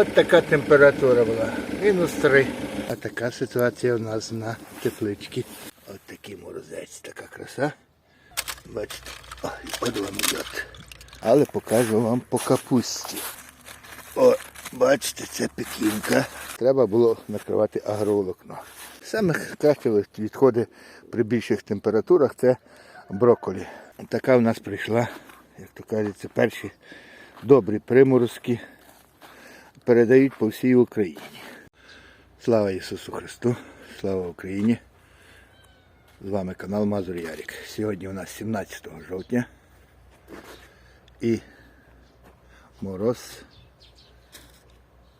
От така температура була. Мінус 3. А така ситуація у нас на тепличці. От такий морозець, така краса. Бачите, ой, вам йод. Але покажу вам по капусті. О, бачите, це пекінка. Треба було накривати агроволокно. Саме краще відходи при більших температурах це брокколі. Така в нас прийшла, як то кажеться, перші добрі приморозки передають по всій Україні. Слава Ісусу Христу, слава Україні! З вами канал Мазур Ярік. Сьогодні у нас 17 жовтня і мороз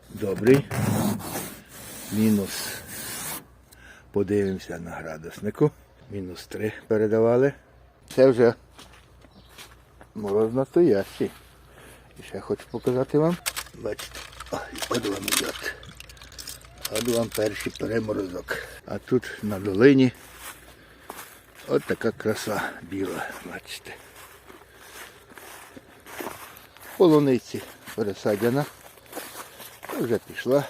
добрий. Мінус. Подивимося на градуснику. Мінус 3 передавали. Це вже мороз настоящий. І ще хочу показати вам. Бачите, от вам йод. От вам перший переморозок. А тут на долині от така краса біла, бачите. Полуниці пересадяна. Вже пішла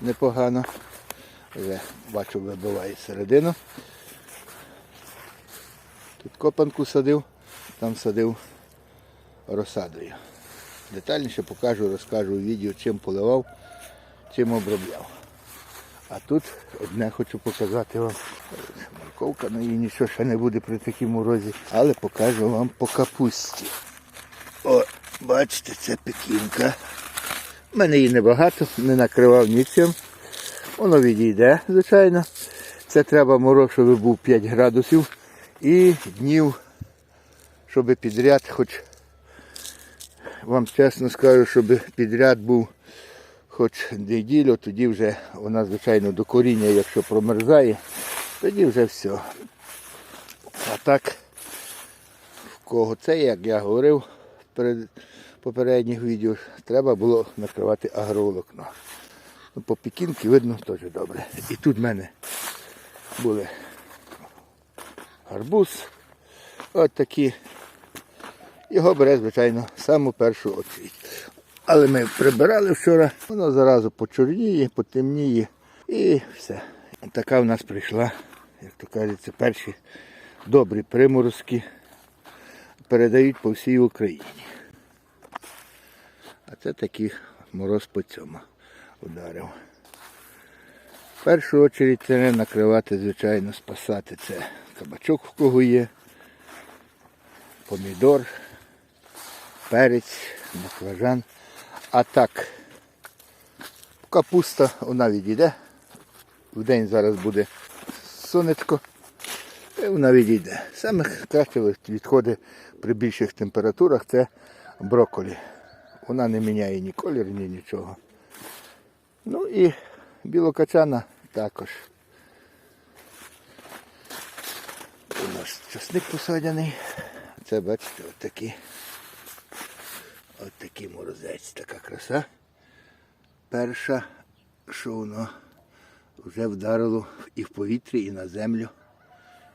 непогано. Вже бачу, вибиває середину. Тут копанку садив, там садив розсадою. Детальніше покажу, розкажу у відео, чим поливав, чим обробляв. А тут одне хочу показати вам. Морковка, ну їй нічого ще не буде при такій морозі, але покажу вам по капусті. О, бачите, це пекінка. У мене її небагато, не накривав нічим. Воно відійде, звичайно. Це треба мороз, щоб був 5 градусів. І днів, щоб підряд, хоч вам чесно скажу, щоб підряд був хоч неділю, тоді вже вона, звичайно, до коріння, якщо промерзає, тоді вже все. А так, в кого це, як я говорив перед попередніх відео, треба було накривати агроволокно. Ну, по пекінки видно теж добре. І тут в мене були гарбуз. От такі. Його бере, звичайно, саму першу очередь. Але ми прибирали вчора, воно заразу почорніє, потемніє і все. Така в нас прийшла, як то кажеться, перші добрі приморозки передають по всій Україні. А це такий мороз по цьому ударив. В першу чергу це не накривати, звичайно, спасати. Це кабачок в кого є, помідор, перець, баклажан. А так, капуста, вона відійде. В день зараз буде сонечко. І вона відійде. Саме краще відходи при більших температурах це брокколі. Вона не міняє ні колір, ні нічого. Ну і білокачана також. У нас часник посадяний. Це бачите, от такі. От такий морозець, така краса. Перша, що воно вже вдарило і в повітрі, і на землю,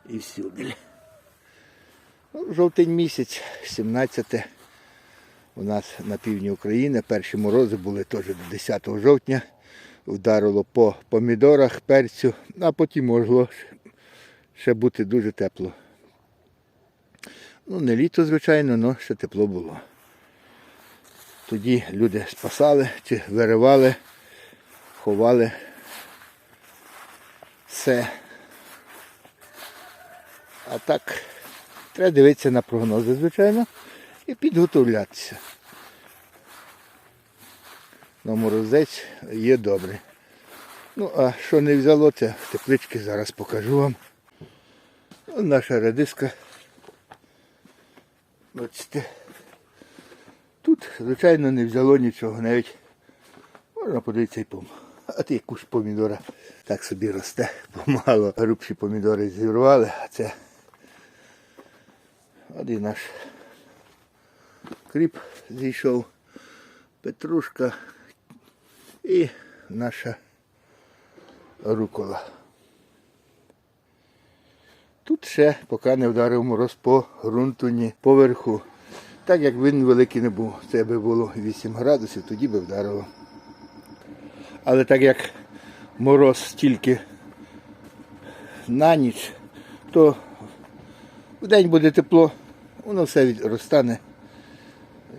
і всюди. Ну, жовтень місяць, 17 у нас на півдні України. Перші морози були теж до 10 жовтня. Вдарило по помідорах, перцю, а потім могло ще бути дуже тепло. Ну, не літо, звичайно, але ще тепло було. Тоді люди спасали чи виривали, ховали все. А так, треба дивитися на прогнози, звичайно, і підготовлятися. На морозець є добре. Ну, а що не взяло, це теплички зараз покажу вам. Наша редиска. Бачите. Тут, звичайно, не взяло нічого, навіть можна подивитися і пом. А ти куш помідора так собі росте, помало. Грубші помідори зірвали, а це один наш кріп зійшов, петрушка і наша рукола. Тут ще поки не вдарив мороз по ґрунту, ні поверху. Так як він великий не був, це би було 8 градусів, тоді би вдарило. Але так як мороз тільки на ніч, то в день буде тепло, воно все від- розтане.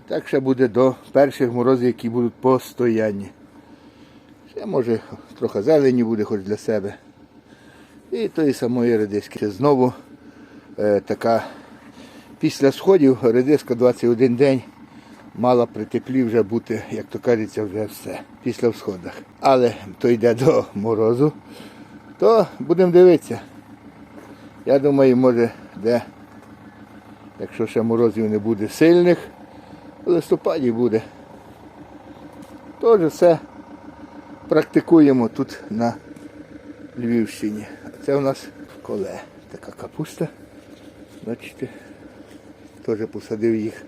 Так ще буде до перших морозів, які будуть постоянні. Ще може трохи зелені буде хоч для себе. І тої самої редиски. Знову е, така після сходів редиска 21 день мала при теплі вже бути, як то кажеться, вже все після всходах. Але то йде до морозу, то будемо дивитися. Я думаю, може, де, якщо ще морозів не буде сильних, в листопаді буде. Теж все практикуємо тут на Львівщині. Це у нас коле. Така капуста. Бачите, теж посадив їх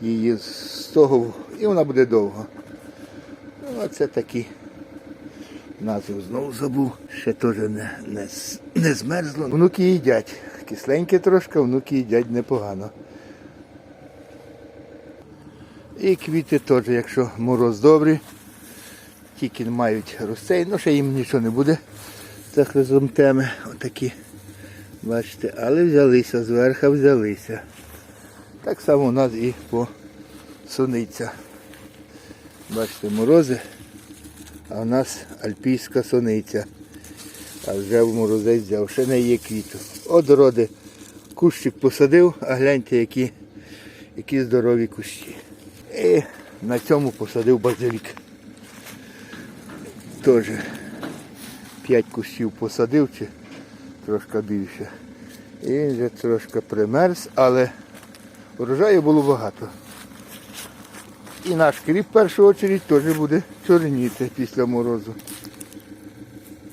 її з того, і вона буде довго. Ну, а це такі. Назву знову забув. Ще теж не, не, не змерзло. Внуки їдять. Кисленьке трошки, внуки їдять непогано. І квіти теж, якщо мороз добрий, тільки мають розцей, ну ще їм нічого не буде. Це хризантеми отакі. Бачите, але взялися, зверху взялися. Так само у нас і по. Бачите, морози, а в нас альпійська суниця. А вже в морозець взяв, ще не є квіту. От роди, кущик посадив, а гляньте, які, які здорові кущі. І на цьому посадив базилік. Теж п'ять кущів посадив чи трошки більше. І він вже трошки примерз, але урожаю було багато. І наш кріп в першу чергу теж буде чорніти після морозу.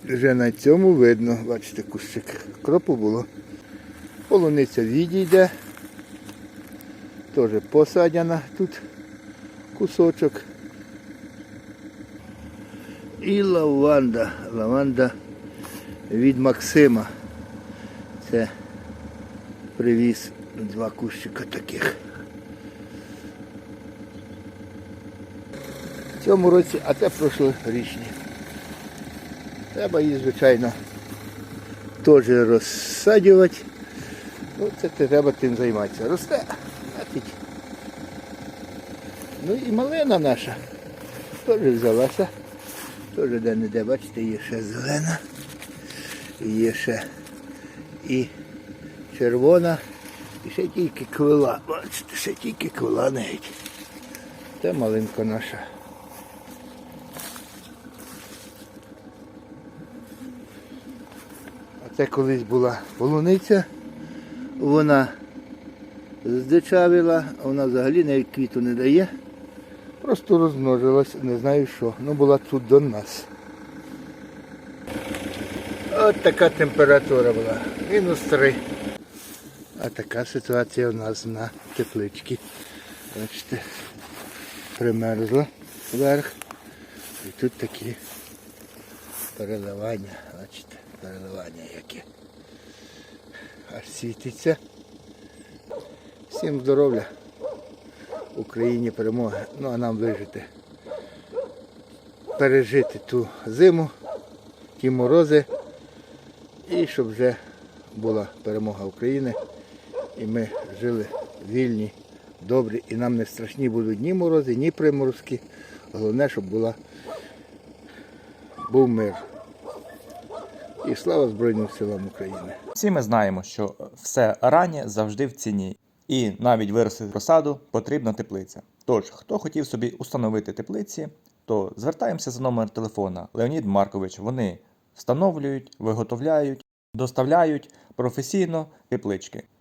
Вже на цьому видно, бачите, кущик кропу було. Полуниця відійде. Теж посадяна тут кусочок. І лаванда. Лаванда від Максима. Це привіз два кущика таких. В цьому році, а це прошлорічні. Треба її, звичайно, теж розсаджувати. Ну, це треба тим займатися. Росте, значить. Ну і малина наша теж взялася. Теж де-не-де, бачите, є ще зелена. Є ще і червона, і ще тільки квила. Бачите, ще тільки квила навіть. Це малинка наша. А це колись була полуниця. Вона здичавіла, а вона взагалі навіть квіту не дає. Просто розмножилась, не знаю що. Ну була тут до нас. От така температура була. Мінус три. А така ситуація у нас на тепличці. Бачите, примерзла вверх. І тут такі переливання. Бачите, переливання яке. Аж світиться. Всім здоров'я. Україні перемоги. Ну а нам вижити. Пережити ту зиму, ті морози. І щоб вже була перемога України. І ми жили вільні, добрі. І нам не страшні будуть ні морози, ні приморозки. Головне, щоб була, був мир. І слава Збройним силам України. Всі ми знаємо, що все раннє завжди в ціні, і навіть виростити розсаду потрібна теплиця. Тож, хто хотів собі установити теплиці, то звертаємося за номер телефона Леонід Маркович. Вони встановлюють, виготовляють, доставляють професійно теплички,